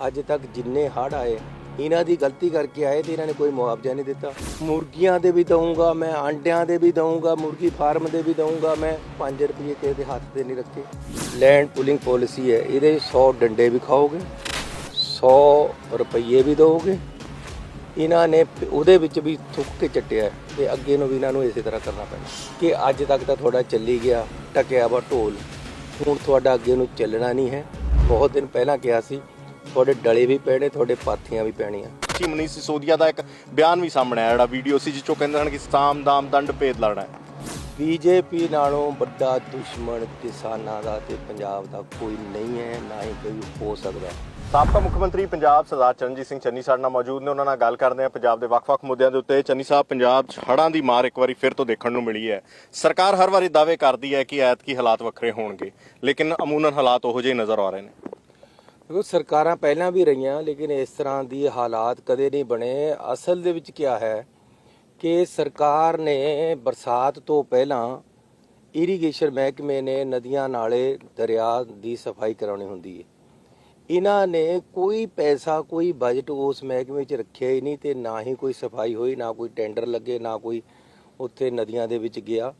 ਅੱਜ ਤੱਕ ਜਿੰਨੇ ਹੜ੍ਹ ਆਏ, ਇਹਨਾਂ ਦੀ ਗਲਤੀ ਕਰਕੇ ਆਏ ਤੇ ਇਹਨਾਂ ਨੇ ਕੋਈ ਮੁਆਵਜ਼ਾ ਨਹੀਂ ਦਿੱਤਾ। ਮੁਰਗੀਆਂ ਦੇ ਵੀ ਦਊਂਗਾ ਮੈਂ, ਆਂਡਿਆਂ ਦੇ ਵੀ ਦਊਂਗਾ, ਮੁਰਗੀ ਫਾਰਮ ਦੇ ਵੀ ਦਊਂਗਾ ਮੈਂ 5 ਰੁਪਏ ਕਿਸੇ ਦੇ ਹੱਥ ਤੇ ਨਹੀਂ ਰੱਖੇ। ਲੈਂਡ ਪੁਲਿੰਗ ਪਾਲਿਸੀ ਹੈ, ਇਹਦੇ 100 ਡੰਡੇ ਵੀ ਖਾਓਗੇ 100 ਰੁਪਏ ਵੀ ਦੋਗੇ ਇਹਨਾਂ ਨੇ ਉਹਦੇ ਵਿੱਚ ਵੀ ਥੁੱਕ ਕੇ ਚੱਟਿਆ ਹੈ ਤੇ ਅੱਗੇ ਨੂੰ ਵੀ ਇਹਨਾਂ ਨੂੰ ਇਸੇ ਤਰ੍ਹਾਂ ਕਰਨਾ ਪੈਣਾ। ਕਿ ਅੱਜ ਤੱਕ ਤਾਂ ਤੁਹਾਡਾ ਚੱਲੀ ਗਿਆ, ਟਕਿਆ ਵਾ ਢੋਲ। ਹੁਣ ਤੁਹਾਡਾ ਅੱਗੇ ਨੂੰ ਚੱਲਣਾ ਨਹੀਂ ਹੈ। ਬਹੁਤ ਦਿਨ ਪਹਿਲਾਂ ਕਿਹਾ ਸੀ ਤੁਹਾਡੇ ਡਲੇ ਵੀ ਪੈਣੇ ਤੁਹਾਡੇ ਪਾਥੀਆਂ ਵੀ ਪੈਣੀਆਂ। ਚੀ ਮਨੀਸ਼ ਸਿਸੋਦੀਆ ਦਾ ਇੱਕ ਬਿਆਨ ਵੀ ਸਾਹਮਣੇ ਆਇਆ ਜਿਹੜਾ ਵੀਡੀਓ ਸੀ ਜਿਸ ਚੋਂ ਕਹਿੰਦੇ ਹਨ ਕਿ ਸਾਮ ਦਾਮ ਦੰਡ ਭੇਦ ਲੜਨਾ ਹੈ। ਬੀਜੇਪੀ ਨਾਲੋਂ ਵੱਡਾ ਦੁਸ਼ਮਣ ਕਿਸਾਨਾਂ ਦਾ ਤੇ ਪੰਜਾਬ ਦਾ ਕੋਈ ਨਹੀਂ ਹੈ ਨਾ ਹੀ ਕੋਈ ਹੋ ਸਕਦਾ। ਹੈ ਸਾਬਕਾ ਮੁੱਖ ਮੰਤਰੀ ਪੰਜਾਬ ਸਰਦਾਰ ਚਰਨਜੀਤ ਸਿੰਘ ਚੰਨੀ ਸਾਡੇ ਨਾਲ ਮੌਜੂਦ ਨੇ ਉਹਨਾਂ ਨਾਲ ਗੱਲ ਕਰਦੇ ਹਾਂ ਪੰਜਾਬ ਦੇ ਵੱਖ-ਵੱਖ ਮੁੱਦਿਆਂ ਦੇ ਉੱਤੇ। ਚੰਨੀ ਸਾਹਿਬ ਪੰਜਾਬ 'ਚ ਹੜ੍ਹਾਂ ਦੀ ਮਾਰ ਇੱਕ ਵਾਰੀ ਫਿਰ ਤੋਂ ਦੇਖਣ ਨੂੰ ਮਿਲੀ ਹੈ। ਸਰਕਾਰ ਹਰ ਵਾਰੀ ਦਾਅਵੇ ਕਰਦੀ ਹੈ ਕਿ ਐਤਕੀ ਹਾਲਾਤ ਵੱਖਰੇ ਹੋਣਗੇ ਲੇਕਿਨ ਅਮੂਨਨ ਹਾਲਾਤ ਉਹੋ ਜਿਹੇ ਨਜ਼ਰ ਆ ਰਹੇ ਨੇ। ਦੇਖੋ, ਸਰਕਾਰਾਂ ਪਹਿਲਾਂ ਵੀ ਰਹੀਆਂ, ਲੇਕਿਨ ਇਸ ਤਰ੍ਹਾਂ ਦੀ ਹਾਲਾਤ ਕਦੇ ਨਹੀਂ ਬਣੇ। ਅਸਲ ਦੇ ਵਿੱਚ ਕੀ ਹੈ ਕਿ ਸਰਕਾਰ ਨੇ ਬਰਸਾਤ ਤੋਂ ਪਹਿਲਾਂ ਇਰੀਗੇਸ਼ਨ ਮਹਿਕਮੇ ਨੇ ਨਦੀਆਂ ਨਾਲੇ ਦਰਿਆ ਦੀ ਸਫ਼ਾਈ ਕਰਾਉਣੀ ਹੁੰਦੀ ਹੈ। ਇਹਨਾਂ ਨੇ ਕੋਈ ਪੈਸਾ, ਕੋਈ ਬਜਟ ਉਸ ਮਹਿਕਮੇ 'ਚ ਰੱਖਿਆ ਹੀ ਨਹੀਂ ਤੇ ਨਾ ਹੀ ਕੋਈ ਸਫ਼ਾਈ ਹੋਈ, ਨਾ ਕੋਈ ਟੈਂਡਰ ਲੱਗੇ, ਨਾ ਕੋਈ ਉੱਥੇ ਨਦੀਆਂ ਦੇ ਵਿੱਚ ਗਿਆ।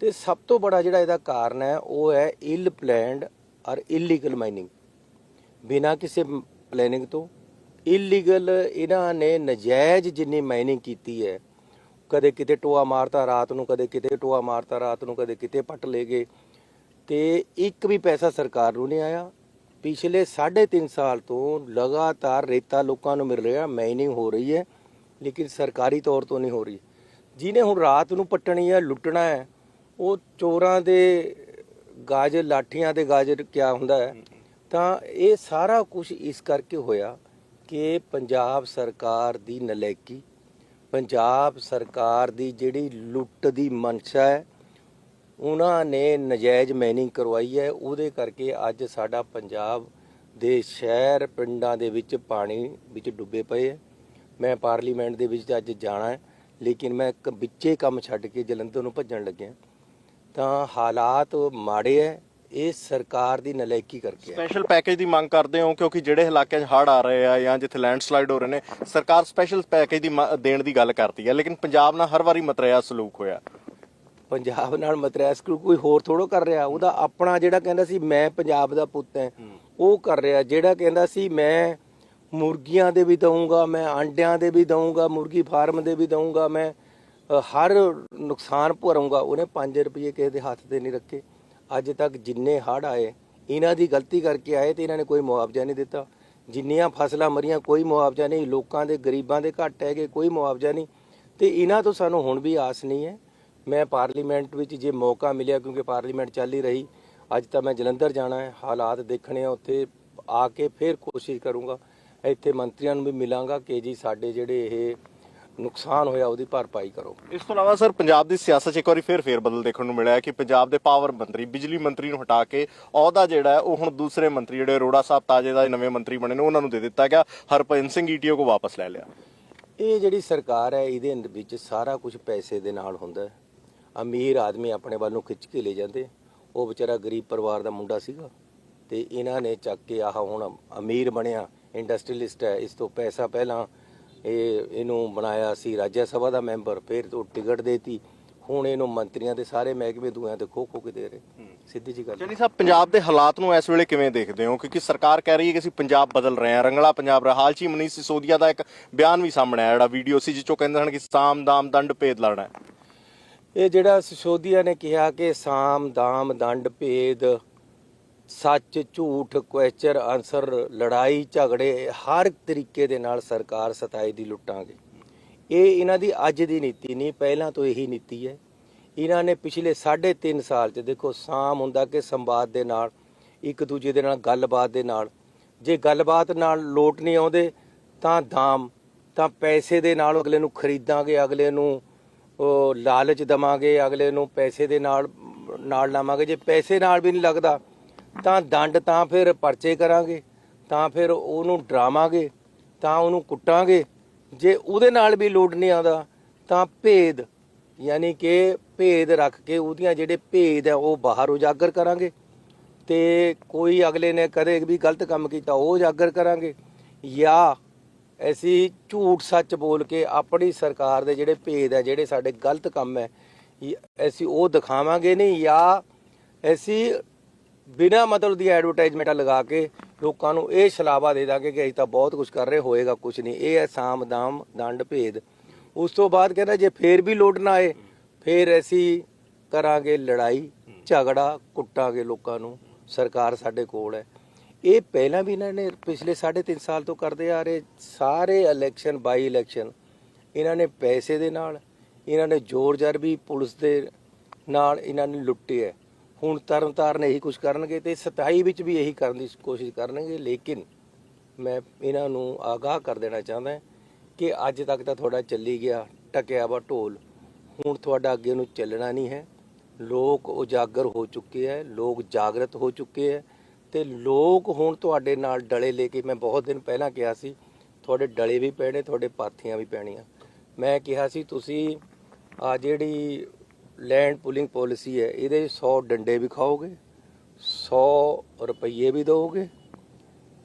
ਤੇ ਸਭ ਤੋਂ ਬੜਾ ਜਿਹੜਾ ਇਹਦਾ ਕਾਰਨ ਹੈ, ਉਹ ਹੈ ਇਲ ਪਲੈਨਡ ਔਰ ਇਲੀਗਲ ਮਾਈਨਿੰਗ ਬਿਨਾਂ ਕਿਸੇ ਪਲੈਨਿੰਗ ਤੋਂ ਇਲੀਗਲ ਇਹਨਾਂ ਨੇ ਨਜਾਇਜ਼ ਜਿੰਨੀ ਮਾਈਨਿੰਗ ਕੀਤੀ ਹੈ, ਕਦੇ ਕਿਤੇ ਟੋਆ ਮਾਰਤਾ ਰਾਤ ਨੂੰ, ਕਦੇ ਕਿਤੇ ਟੋਆ ਮਾਰਤਾ ਰਾਤ ਨੂੰ, ਕਦੇ ਕਿਤੇ ਪੱਟ ਲੈ ਗਏ, ਤੇ ਇੱਕ ਵੀ ਪੈਸਾ ਸਰਕਾਰ ਨੂੰ ਨਹੀਂ ਆਇਆ। ਪਿਛਲੇ 3.5 ਸਾਲ ਤੋਂ ਲਗਾਤਾਰ ਰੇਤਾ ਲੋਕਾਂ ਨੂੰ ਮਿਲ ਰਿਹਾ ਮਾਈਨਿੰਗ ਹੋ ਰਹੀ ਹੈ, ਲੇਕਿਨ ਸਰਕਾਰੀ ਤੌਰ ਤੋਂ ਨਹੀਂ ਹੋ ਰਹੀ। ਜਿਹਨੇ ਹੁਣ ਰਾਤ ਨੂੰ ਪੱਟਣੀ ਹੈ, ਲੁੱਟਣਾ ਹੈ, ਉਹ ਚੋਰਾਂ ਦੇ ਗਾਜ ਲਾਠੀਆਂ ਦੇ ਗਾਜ ਕਿਆ ਹੁੰਦਾ ਹੈ? ਤਾਂ ਇਹ ਸਾਰਾ ਕੁਝ ਇਸ ਕਰਕੇ ਹੋਇਆ ਕਿ ਪੰਜਾਬ ਸਰਕਾਰ ਦੀ ਨਲਾਇਕੀ ਪੰਜਾਬ ਸਰਕਾਰ ਦੀ ਜਿਹੜੀ ਲੁੱਟ ਦੀ ਮਨਸ਼ਾ ਹੈ, ਉਹਨਾਂ ਨੇ ਨਜਾਇਜ਼ ਮਾਈਨਿੰਗ ਕਰਵਾਈ ਹੈ। ਉਹਦੇ ਕਰਕੇ ਅੱਜ ਸਾਡਾ ਪੰਜਾਬ ਦੇ ਸ਼ਹਿਰ ਪਿੰਡਾਂ ਦੇ ਵਿੱਚ ਪਾਣੀ ਵਿੱਚ ਡੁੱਬੇ ਪਏ ਹੈ। ਮੈਂ ਪਾਰਲੀਮੈਂਟ ਦੇ ਵਿੱਚ ਅੱਜ ਜਾਣਾ ਹੈ, ਲੇਕਿਨ ਮੈਂ ਇੱਕ ਵਿੱਚੇ ਕੰਮ ਛੱਡ ਕੇ ਜਲੰਧਰ ਨੂੰ ਭੱਜਣ ਲੱਗਿਆ। ਤਾਂ ਹਾਲਾਤ ਮਾੜੇ ਹੈ ਇਹ ਸਰਕਾਰ ਦੀ ਨਲਾਇਕੀ ਕਰਕੇ ਹੈ ਸਪੈਸ਼ਲ ਪੈਕੇਜ ਦੀ ਮੰਗ ਕਰਦੇ ਹੋ ਕਿਉਂਕਿ ਜਿਹੜੇ ਇਲਾਕਿਆਂ 'ਚ ਹੜ੍ਹ ਆ ਰਹੇ ਆ ਜਾਂ ਜਿੱਥੇ ਲੈਂਡਸਲਾਈਡ ਹੋ ਰਹੇ ਨੇ ਸਰਕਾਰ ਸਪੈਸ਼ਲ ਪੈਕੇਜ ਦੀ ਮ- ਦੇਣ ਦੀ ਗੱਲ ਕਰਦੀ ਹੈ ਲੇਕਿਨ ਪੰਜਾਬ ਨਾਲ ਹਰ ਵਾਰੀ ਮਤਰੇਆ ਸਲੂਕ ਹੋਇਆ। ਪੰਜਾਬ ਨਾਲ ਮਤਰੈਸ ਕੋਈ ਹੋਰ ਥੋੜੋ ਕਰ ਰਿਹਾ ਉਹਦਾ ਆਪਣਾ ਜਿਹੜਾ ਕਹਿੰਦਾ ਸੀ ਮੈਂ ਪੰਜਾਬ ਦਾ ਪੁੱਤ ਹਾਂ। ਉਹ ਕਰ ਰਿਹਾ ਜਿਹੜਾ ਕਹਿੰਦਾ ਸੀ ਮੈਂ ਮੁਰਗੀਆਂ ਦੇ ਵੀ ਦਊਂਗਾ ਮੈਂ ਅੰਡਿਆਂ ਦੇ ਵੀ ਦਊਂਗਾ ਮੁਰਗੀ ਫਾਰਮ ਦੇ ਵੀ ਦਊਂਗਾ ਮੈਂ ਅ, ਹਰ ਨੁਕਸਾਨ ਭਰੂੰਗਾ ਉਹਨੇ 5 ਰੁਪਏ ਕਿਸੇ ਦੇ ਹੱਥ ਤੇ ਨਹੀਂ ਰੱਖੇ। ਅੱਜ ਤੱਕ ਜਿੰਨੇ ਹੜ੍ਹ ਆਏ, ਇਹਨਾਂ ਦੀ ਗਲਤੀ ਕਰਕੇ ਆਏ ਤੇ ਇਹਨਾਂ ਨੇ ਕੋਈ ਮੁਆਵਜ਼ਾ ਨਹੀਂ ਦਿੱਤਾ। ਜਿੰਨੀਆਂ ਫਸਲਾਂ ਮਰੀਆਂ, ਕੋਈ ਮੁਆਵਜ਼ਾ ਨਹੀਂ। ਲੋਕਾਂ ਦੇ, ਗਰੀਬਾਂ ਦੇ ਘੱਟ ਹੈਗੇ, ਕੋਈ ਮੁਆਵਜ਼ਾ ਨਹੀਂ। ਤੇ ਇਹਨਾਂ ਤੋਂ ਸਾਨੂੰ ਹੁਣ ਵੀ ਆਸ ਨਹੀਂ ਹੈ। ਮੈਂ ਪਾਰਲੀਮੈਂਟ ਵਿੱਚ ਜੇ ਮੌਕਾ ਮਿਲਿਆ, ਕਿਉਂਕਿ ਪਾਰਲੀਮੈਂਟ ਚੱਲ ਹੀ ਰਹੀ, ਅੱਜ ਤਾਂ ਮੈਂ ਜਲੰਧਰ ਜਾਣਾ ਹੈ। ਹਾਲਾਤ ਦੇਖਣੇ ਆ, ਉੱਥੇ ਆ ਕੇ ਫਿਰ ਕੋਸ਼ਿਸ਼ ਕਰੂੰਗਾ। ਇੱਥੇ ਮੰਤਰੀਆਂ ਨੂੰ ਵੀ ਮਿਲਾਂਗਾ ਕਿ ਜੀ ਸਾਡੇ ਜਿਹੜੇ ਇਹ ਨੁਕਸਾਨ ਹੋਇਆ ਉਹਦੀ ਭਰਪਾਈ ਕਰੋ। ਇਸ ਤੋਂ ਇਲਾਵਾ ਸਰ ਪੰਜਾਬ ਦੀ ਸਿਆਸਤ 'ਚ ਇੱਕ ਵਾਰੀ ਫੇਰ ਫੇਰ ਬਦਲ ਦੇਖਣ ਨੂੰ ਮਿਲਿਆ ਕਿ ਪੰਜਾਬ ਦੇ ਪਾਵਰ ਮੰਤਰੀ ਬਿਜਲੀ ਮੰਤਰੀ ਨੂੰ ਹਟਾ ਕੇ ਅਹੁਦਾ ਜਿਹੜਾ ਉਹ ਹੁਣ ਦੂਸਰੇ ਮੰਤਰੀ ਜਿਹੜੇ ਅਰੋੜਾ ਸਾਹਿਬ ਤਾਜੇ ਦਾ ਨਵੇਂ ਮੰਤਰੀ ਬਣੇ ਨੇ ਉਹਨਾਂ ਨੂੰ ਦੇ ਦਿੱਤਾ ਗਿਆ। ਹਰਪ੍ਰੀਤ ਸਿੰਘ ਈਟੀਓ ਕੋ ਵਾਪਸ ਲੈ ਲਿਆ। ਇਹ ਜਿਹੜੀ ਸਰਕਾਰ ਹੈ ਇਹਦੇ ਵਿੱਚ ਸਾਰਾ ਕੁਝ ਪੈਸੇ ਦੇ ਨਾਲ ਹੁੰਦਾ ਅਮੀਰ ਆਦਮੀ ਆਪਣੇ ਵੱਲ ਨੂੰ ਖਿੱਚ ਕੇ ਲੈ ਜਾਂਦੇ। ਉਹ ਵਿਚਾਰਾ ਗਰੀਬ ਪਰਿਵਾਰ ਦਾ ਮੁੰਡਾ ਸੀਗਾ ਤੇ ਇਹਨਾਂ ਨੇ ਚੱਕ ਕੇ ਆਹ ਹੁਣ ਅਮੀਰ ਬਣਿਆ ਇੰਡਸਟਰੀਲਿਸਟ ਹੈ ਇਸ ਤੋਂ ਪੈਸਾ ਪਹਿਲਾਂ ਇਹ ਇਹਨੂੰ ਬਣਾਇਆ ਸੀ ਰਾਜ ਸਭਾ ਦਾ ਮੈਂਬਰ ਫਿਰ ਤੋਂ ਟਿਕਟ ਦੇਤੀ। ਹੁਣ ਇਹਨੂੰ ਮੰਤਰੀਆਂ ਦੇ ਸਾਰੇ ਮਹਿਕਮੇ ਦੂਆਂ ਤੇ ਖੋ ਖੋ ਕੇ ਦੇ ਰਹੇ। ਸਿੱਧੀ ਜੀ ਗੱਲ ਚੰਨੀ ਸਾਹਿਬ ਪੰਜਾਬ ਦੇ ਹਾਲਾਤ ਨੂੰ ਇਸ ਵੇਲੇ ਕਿਵੇਂ ਦੇਖਦੇ ਹੋ? ਕਿਉਂਕਿ ਸਰਕਾਰ ਕਹਿ ਰਹੀ ਹੈ ਕਿ ਅਸੀਂ ਪੰਜਾਬ ਬਦਲ ਰਹੇ ਹਾਂ। ਰੰਗਲਾ ਪੰਜਾਬ ਰਿਹਾ। ਹਾਲ 'ਚ ਹੀ ਮਨੀਸ਼ ਸਿਸੋਦੀਆ ਦਾ ਇੱਕ ਬਿਆਨ ਵੀ ਸਾਹਮਣੇ ਆਇਆ ਜਿਹੜਾ ਵੀਡੀਓ ਸੀ ਜਿਸ ਚੋਂ ਕਹਿੰਦੇ ਹਨ ਕਿ ਸਾਮ ਦਾਮ ਦੰਡ ਭੇਦ ਲੜਨਾ ਹੈ। ਇਹ ਜਿਹੜਾ ਸਿਸੋਦੀਆ ਨੇ ਕਿਹਾ ਕਿ ਸਾਮ ਦਾਮ ਦੰਡ ਭੇਦ ਸੱਚ, ਝੂਠ ਕੁਐਸਚਰ ਆਨਸਰ ਲੜਾਈ, ਝਗੜੇ, ਹਰ ਤਰੀਕੇ ਦੇ ਨਾਲ ਸਰਕਾਰ ਸਤਾਈ ਦੀ ਲੁੱਟਾਂਗੇ। ਇਹ ਇਹਨਾਂ ਦੀ ਅੱਜ ਦੀ ਨੀਤੀ ਨਹੀਂ, ਪਹਿਲਾਂ ਤੋਂ ਇਹੀ ਨੀਤੀ ਹੈ। ਇਹਨਾਂ ਨੇ ਪਿਛਲੇ 3.5 ਸਾਲ ਚ ਦੇਖੋ, ਸਾਮ ਹੁੰਦਾ ਕਿ ਸੰਵਾਦ ਦੇ ਨਾਲ, ਇੱਕ ਦੂਜੇ ਦੇ ਨਾਲ ਗੱਲਬਾਤ ਦੇ ਨਾਲ। ਜੇ ਗੱਲਬਾਤ ਨਾਲ ਲੋਟ ਨਹੀਂ ਆਉਂਦੇ, ਤਾਂ ਦਾਮ, ਤਾਂ ਪੈਸੇ ਦੇ ਨਾਲ ਅਗਲੇ ਨੂੰ ਖਰੀਦਾਂਗੇ, ਅਗਲੇ ਨੂੰ ਲਾਲਚ ਦਵਾਂਗੇ, ਅਗਲੇ ਨੂੰ ਪੈਸੇ ਦੇ ਨਾਲ ਨਾਲ ਲਾਵਾਂਗੇ। ਜੇ ਪੈਸੇ ਨਾਲ ਵੀ ਨਹੀਂ ਲੱਗਦਾ ਤਾਂ ਦੰਡ ਤਾਂ ਫਿਰ ਪਰਚੇ ਕਰਾਂਗੇ, ਤਾਂ ਫਿਰ ਉਹਨੂੰ ਡਰਾਵਾਂਗੇ, ਤਾਂ ਉਹਨੂੰ ਕੁੱਟਾਂਗੇ। ਜੇ ਉਹਦੇ ਨਾਲ ਵੀ ਲੋਡ ਨਹੀਂ ਆਉਂਦਾ, ਤਾਂ ਭੇਦ, ਯਾਨੀ ਕਿ ਭੇਦ ਰੱਖ ਕੇ ਉਹਦੀਆਂ ਜਿਹੜੇ ਭੇਦ ਹੈ ਉਹ ਬਾਹਰ ਉਜਾਗਰ ਕਰਾਂਗੇ। ਤੇ ਕੋਈ ਅਗਲੇ ਨੇ ਕਦੇ ਵੀ ਗਲਤ ਕੰਮ ਕੀਤਾ, ਉਹ ਉਜਾਗਰ ਕਰਾਂਗੇ। ਜਾਂ ਅਸੀਂ ਝੂਠ ਸੱਚ ਬੋਲ ਕੇ ਆਪਣੀ ਸਰਕਾਰ ਦੇ ਜਿਹੜੇ ਭੇਦ ਹੈ ਜਿਹੜੇ ਸਾਡੇ ਗਲਤ ਕੰਮ ਹੈ ਅਸੀਂ ਉਹ ਦਿਖਾਵਾਂਗੇ ਨਹੀਂ, ਜਾਂ ਅਸੀਂ ਬਿਨਾ ਮਤਲਬ ਦੀ ਐਡਵਰਟਾਈਜ਼ਮੈਂਟਾਂ ਲਗਾ ਕੇ ਲੋਕਾਂ ਨੂੰ ਇਹ ਛਲਾਵਾ ਦੇ ਦਾਂਗੇ ਕਿ ਅਸੀਂ ਤਾਂ ਬਹੁਤ ਕੁਝ ਕਰ ਰਹੇ, ਹੋਏਗਾ ਕੁਝ ਨਹੀਂ। ਇਹ ਹੈ ਸਾਮ ਦਾਮ ਦੰਡ ਭੇਦ। ਉਸ ਤੋਂ ਬਾਅਦ ਕਹਿੰਦਾ ਜੇ ਫੇਰ ਵੀ ਲੋਟ ਨਾ ਆਏ, ਫੇਰ ਅਸੀਂ ਕਰਾਂਗੇ ਲੜਾਈ, ਝਗੜਾ, ਕੁੱਟਾਂਗੇ ਲੋਕਾਂ ਨੂੰ। ਸਰਕਾਰ ਸਾਡੇ ਕੋਲ ਹੈ। ਇਹ ਪਹਿਲਾਂ ਵੀ ਇਹਨਾਂ ਨੇ ਪਿਛਲੇ 3.5 ਸਾਲ ਤੋਂ ਕਰਦੇ ਆ ਰਹੇ। ਸਾਰੇ ਇਲੈਕਸ਼ਨ ਬਾਈ ਇਲੈਕਸ਼ਨ ਇਹਨਾਂ ਨੇ ਪੈਸੇ ਦੇ ਨਾਲ, ਇਹਨਾਂ ਨੇ ਜ਼ੋਰ ਜ਼ਰ ਵੀ ਪੁਲਿਸ ਦੇ ਨਾਲ ਇਹਨਾਂ ਨੇ ਲੁੱਟੇ ਹੈ ਹੁਣ ਤਰਨਤਾਰਨ ਇਹੀ ਕੁਝ ਕਰਨਗੇ ਤੇ 27 ਵਿੱਚ ਵੀ ਇਹੀ ਕਰਨ ਦੀ ਕੋਸ਼ਿਸ਼ ਕਰਨਗੇ, ਲੇਕਿਨ ਮੈਂ ਇਹਨਾਂ ਨੂੰ ਆਗਾਹ ਕਰ ਦੇਣਾ ਚਾਹੁੰਦਾ ਕਿ ਅੱਜ ਤੱਕ ਤਾਂ ਤੁਹਾਡਾ ਚੱਲੀ ਗਿਆ, ਟਕਿਆ ਵਾ ਢੋਲ। ਹੁਣ ਤੁਹਾਡਾ ਅੱਗੇ ਨੂੰ ਚੱਲਣਾ ਨਹੀਂ ਹੈ। ਲੋਕ ਉਜਾਗਰ ਹੋ ਚੁੱਕੇ ਹੈ, ਲੋਕ ਜਾਗਰਤ ਹੋ ਚੁੱਕੇ ਹੈ ਤੇ ਲੋਕ ਹੁਣ ਤੁਹਾਡੇ ਨਾਲ ਡਲੇ ਲੈ ਕੇ ਮੈਂ ਬਹੁਤ ਦਿਨ ਪਹਿਲਾਂ ਕਿਹਾ ਸੀ, ਤੁਹਾਡੇ ਡਲੇ ਵੀ ਪੈਣੇ, ਤੁਹਾਡੇ ਪਾਥੀਆਂ ਵੀ ਪੈਣੀਆਂ। ਮੈਂ ਕਿਹਾ ਸੀ, ਤੁਸੀਂ ਆ ਜਿਹੜੀ ਲੈਂਡ ਪੁਲਿੰਗ ਪਾਲਿਸੀ ਹੈ ਇਹਦੇ 100 ਡੰਡੇ ਵੀ ਖਾਓਗੇ 100 ਰੁਪਏ ਵੀ ਦਿਓਗੇ।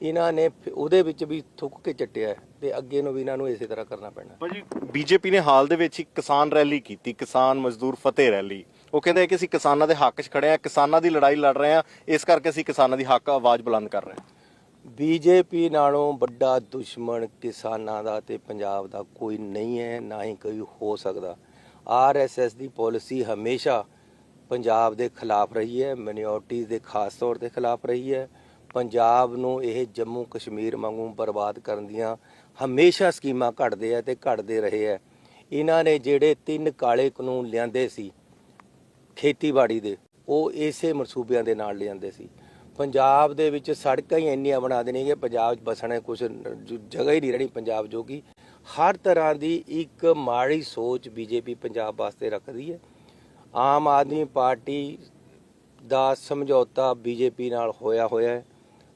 ਇਹਨਾਂ ਨੇ ਉਹਦੇ ਵਿੱਚ ਵੀ ਥੁੱਕ ਕੇ ਚੱਟਿਆ ਤੇ ਅੱਗੇ ਨੂੰ ਵੀ ਇਹਨਾਂ ਨੂੰ ਇਸੇ ਤਰ੍ਹਾਂ ਕਰਨਾ ਪੈਣਾ। ਭਾਜੀ ਬੀਜੇਪੀ ਨੇ ਹਾਲ ਦੇ ਵਿੱਚ ਇੱਕ ਕਿਸਾਨ ਰੈਲੀ ਕੀਤੀ ਕਿਸਾਨ ਮਜ਼ਦੂਰ ਫਤਿਹ ਰੈਲੀ। ਉਹ ਕਹਿੰਦੇ ਕਿ ਅਸੀਂ ਕਿਸਾਨਾਂ ਦੇ ਹੱਕ 'ਚ ਖੜੇ ਆ ਕਿਸਾਨਾਂ ਦੀ ਲੜਾਈ ਲੜ ਰਹੇ ਆ ਇਸ ਕਰਕੇ ਅਸੀਂ ਕਿਸਾਨਾਂ ਦੀ ਹੱਕ ਆਵਾਜ਼ ਬੁਲੰਦ ਕਰ ਰਹੇ ਹਾਂ। ਬੀਜੇਪੀ ਨਾਲੋਂ ਵੱਡਾ ਦੁਸ਼ਮਣ ਕਿਸਾਨਾਂ ਦਾ ਤੇ ਪੰਜਾਬ ਦਾ ਕੋਈ ਨਹੀਂ ਹੈ ਨਾ ਹੀ ਕੋਈ ਹੋ ਸਕਦਾ। ਆਰਐਸਐਸ ਦੀ ਪਾਲਿਸੀ ਹਮੇਸ਼ਾ ਪੰਜਾਬ ਦੇ ਖਿਲਾਫ ਰਹੀ ਹੈ ਮਿਨੋਰਟੀਜ਼ ਦੇ ਖਾਸ ਤੌਰ ਤੇ ਖਿਲਾਫ ਰਹੀ ਹੈ। ਪੰਜਾਬ ਨੂੰ ਇਹ ਜੰਮੂ ਕਸ਼ਮੀਰ ਵਾਂਗੂ ਬਰਬਾਦ ਕਰਨ ਦੀਆਂ ਹਮੇਸ਼ਾ ਸਕੀਮਾਂ ਘੜਦੇ ਆ ਤੇ ਘੜਦੇ ਰਹੇ ਆ। ਇਹਨਾਂ ਨੇ ਜਿਹੜੇ ਤਿੰਨ ਕਾਲੇ ਕਾਨੂੰਨ ਲਿਆਂਦੇ ਸੀ, ਖੇਤੀਬਾੜੀ ਦੇ, ਉਹ ਇਸੇ ਮਨਸੂਬਿਆਂ ਦੇ ਨਾਲ ਲਿਆਂਦੇ ਸੀ। ਪੰਜਾਬ ਦੇ ਵਿੱਚ ਸੜਕਾਂ ਹੀ ਇੰਨੀਆਂ ਬਣਾ ਦੇਣੀਆਂ ਕਿ ਪੰਜਾਬ 'ਚ ਬਸਣਾ ਕੁਝ ਜਗ੍ਹਾ ਹੀ ਨਹੀਂ ਰਹਿਣੀ ਪੰਜਾਬ ਜੋ ਕਿ ਹਰ ਤਰ੍ਹਾਂ ਦੀ ਇੱਕ ਮਾੜੀ ਸੋਚ ਬੀਜੇਪੀ ਪੰਜਾਬ ਵਾਸਤੇ ਰੱਖਦੀ ਹੈ। ਆਮ ਆਦਮੀ ਪਾਰਟੀ ਦਾ ਸਮਝੌਤਾ ਬੀਜੇਪੀ ਨਾਲ ਹੋਇਆ ਹੋਇਆ ਹੈ।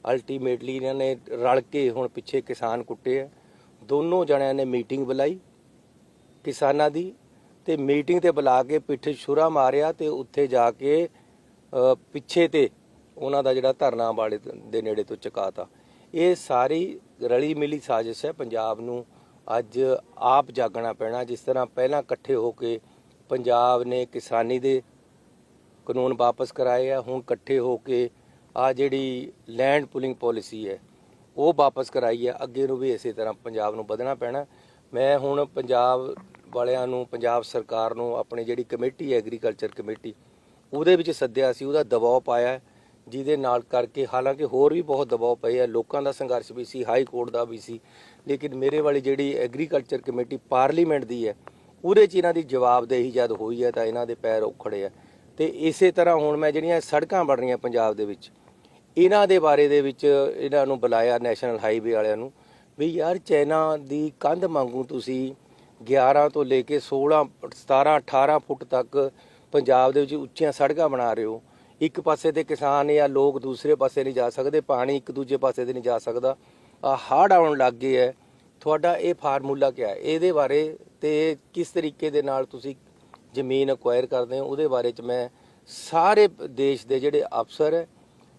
ਅਲਟੀਮੇਟਲੀ ਇਹਨਾਂ ਨੇ ਰਲ ਕੇ ਹੁਣ ਪਿੱਛੇ ਕਿਸਾਨ ਕੁੱਟੇ ਆ। ਦੋਨੋਂ ਜਣਿਆਂ ਨੇ ਮੀਟਿੰਗ ਬੁਲਾਈ ਕਿਸਾਨਾਂ ਦੀ ਤੇ ਮੀਟਿੰਗ ਤੇ ਬੁਲਾ ਕੇ ਪਿੱਠ ਛੁਰਾ ਮਾਰਿਆ ਤੇ ਉੱਥੇ ਜਾ ਕੇ ਪਿੱਛੇ ਤੇ ਉਹਨਾਂ ਦਾ ਜਿਹੜਾ ਧਰਨਾ ਵਾਲੇ ਦੇ ਨੇੜੇ ਤੋਂ ਚੁਕਾਤਾ। ਇਹ ਸਾਰੀ ਰਲੀ ਮਿਲੀ ਸਾਜ਼ਿਸ਼ ਹੈ ਪੰਜਾਬ ਨੂੰ ਅੱਜ ਆਪ ਜਾਗਣਾ ਪੈਣਾ, ਜਿਸ ਤਰ੍ਹਾਂ ਪਹਿਲਾਂ ਇਕੱਠੇ ਹੋ ਕੇ ਪੰਜਾਬ ਨੇ ਕਿਸਾਨੀ ਦੇ ਕਾਨੂੰਨ ਵਾਪਸ ਕਰਾਏ ਆ, ਹੁਣ ਇਕੱਠੇ ਹੋ ਕੇ ਆ ਜਿਹੜੀ ਲੈਂਡ ਪੁਲਿੰਗ ਪਾਲਿਸੀ ਹੈ, ਉਹ ਵਾਪਸ ਕਰਾਈ ਹੈ ਅੱਗੇ ਨੂੰ ਵੀ ਇਸੇ ਤਰ੍ਹਾਂ ਪੰਜਾਬ ਨੂੰ ਵਧਣਾ ਪੈਣਾ। ਮੈਂ ਹੁਣ ਪੰਜਾਬ ਵਾਲਿਆਂ ਨੂੰ, ਪੰਜਾਬ ਸਰਕਾਰ ਨੂੰ, ਆਪਣੀ ਜਿਹੜੀ ਕਮੇਟੀ ਹੈ ਐਗਰੀਕਲਚਰ ਕਮੇਟੀ, ਉਹਦੇ ਵਿੱਚ ਸੱਦਿਆ ਸੀ, ਉਹਦਾ ਦਬਾਅ ਪਾਇਆ। ਜਿਹਦੇ ਨਾਲ ਕਰਕੇ ਹਾਲਾਂਕਿ ਹੋਰ ਵੀ ਬਹੁਤ ਦਬਾਅ ਪਏ ਆ, ਲੋਕਾਂ ਦਾ ਸੰਘਰਸ਼ ਵੀ ਸੀ, ਹਾਈ ਕੋਰਟ ਦਾ ਵੀ ਸੀ, ਲੇਕਿਨ ਮੇਰੇ ਵਾਲੀ ਜਿਹੜੀ ਐਗਰੀਕਲਚਰ ਕਮੇਟੀ ਪਾਰਲੀਮੈਂਟ ਦੀ ਹੈ, ਉਹਦੇ 'ਚ ਇਹਨਾਂ ਦੀ ਜਵਾਬਦੇਹੀ ਜਦ ਹੋਈ ਹੈ ਤਾਂ ਇਹਨਾਂ ਦੇ ਪੈਰ ਉਖੜੇ ਆ। ਤੇ ਇਸੇ ਤਰ੍ਹਾਂ ਹੁਣ ਮੈਂ ਜਿਹੜੀਆਂ ਸੜਕਾਂ ਬਣ ਰਹੀਆਂ ਪੰਜਾਬ ਦੇ ਵਿੱਚ, ਇਹਨਾਂ ਦੇ ਬਾਰੇ ਦੇ ਵਿੱਚ ਇਹਨਾਂ ਨੂੰ ਬੁਲਾਇਆ ਨੈਸ਼ਨਲ ਹਾਈਵੇ ਵਾਲਿਆਂ ਨੂੰ, ਵੀ ਯਾਰ ਚਾਈਨਾ ਦੀ ਕੰਧ ਮੰਗੂ ਤੁਸੀਂ 11 ਤੋਂ ਲੈ ਕੇ 16 17 18 ਫੁੱਟ ਤੱਕ ਪੰਜਾਬ ਦੇ ਵਿੱਚ ਉੱਚੀਆਂ ਸੜਕਾਂ ਬਣਾ ਰਹੇ ਹੋ ਇੱਕ ਪਾਸੇ ਤੇ ਕਿਸਾਨ ਜਾਂ ਲੋਕ ਦੂਸਰੇ ਪਾਸੇ ਨਹੀਂ ਜਾ ਸਕਦੇ, ਪਾਣੀ ਇੱਕ ਦੂਜੇ ਪਾਸੇ ਤੇ ਨਹੀਂ ਜਾ ਸਕਦਾ। ਆ ਹੜ੍ਹ ਆਉਣ ਲੱਗ ਗਏ ਹੈ। ਤੁਹਾਡਾ ਇਹ ਫਾਰਮੂਲਾ ਕਿਆ ਹੈ? ਇਹਦੇ ਬਾਰੇ ਤੇ ਕਿਸ ਤਰੀਕੇ ਦੇ ਨਾਲ ਤੁਸੀਂ ਜ਼ਮੀਨ ਅਕਵਾਇਰ ਕਰਦੇ ਹੋ? ਉਹਦੇ ਬਾਰੇ ਚ ਮੈਂ ਸਾਰੇ ਦੇਸ਼ ਦੇ ਜਿਹੜੇ ਅਫਸਰ ਹੈ,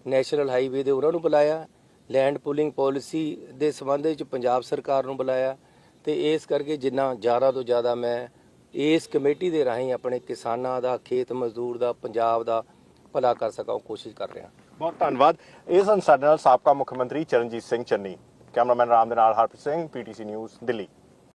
ਨੈਸ਼ਨਲ ਹਾਈਵੇ ਦੇ ਉਹਨਾਂ ਨੂੰ ਬੁਲਾਇਆ, ਲੈਂਡ ਪੁਲਿੰਗ ਪਾਲਿਸੀ ਦੇ ਸੰਬੰਧ ਵਿੱਚ ਪੰਜਾਬ ਸਰਕਾਰ ਨੂੰ ਬੁਲਾਇਆ ਤੇ ਇਸ ਕਰਕੇ ਜਿੰਨਾ ਜ਼ਿਆਦਾ ਤੋਂ ਜ਼ਿਆਦਾ ਮੈਂ ਇਸ ਕਮੇਟੀ ਦੇ ਰਾਹੀਂ ਆਪਣੇ ਕਿਸਾਨਾਂ ਦਾ, ਖੇਤ ਮਜ਼ਦੂਰ ਦਾ, ਪੰਜਾਬ ਦਾ ਭਲਾ ਕਰ ਸਕਾਂ, ਉਹ ਕੋਸ਼ਿਸ਼ ਕਰ ਰਿਹਾ। ਬਹੁਤ ਧੰਨਵਾਦ। ਇਹ ਸਨ ਸਾਡੇ ਨਾਲ ਸਾਬਕਾ ਮੁੱਖ ਮੰਤਰੀ ਚਰਨਜੀਤ ਸਿੰਘ ਚੰਨੀ, ਕੈਮਰਾਮੈਨ ਰਾਮ ਦੇ ਨਾਲ ਹਰਪ੍ਰੀਤ ਸਿੰਘ, ਪੀਟੀਸੀ ਨਿਊਜ਼, ਦਿੱਲੀ।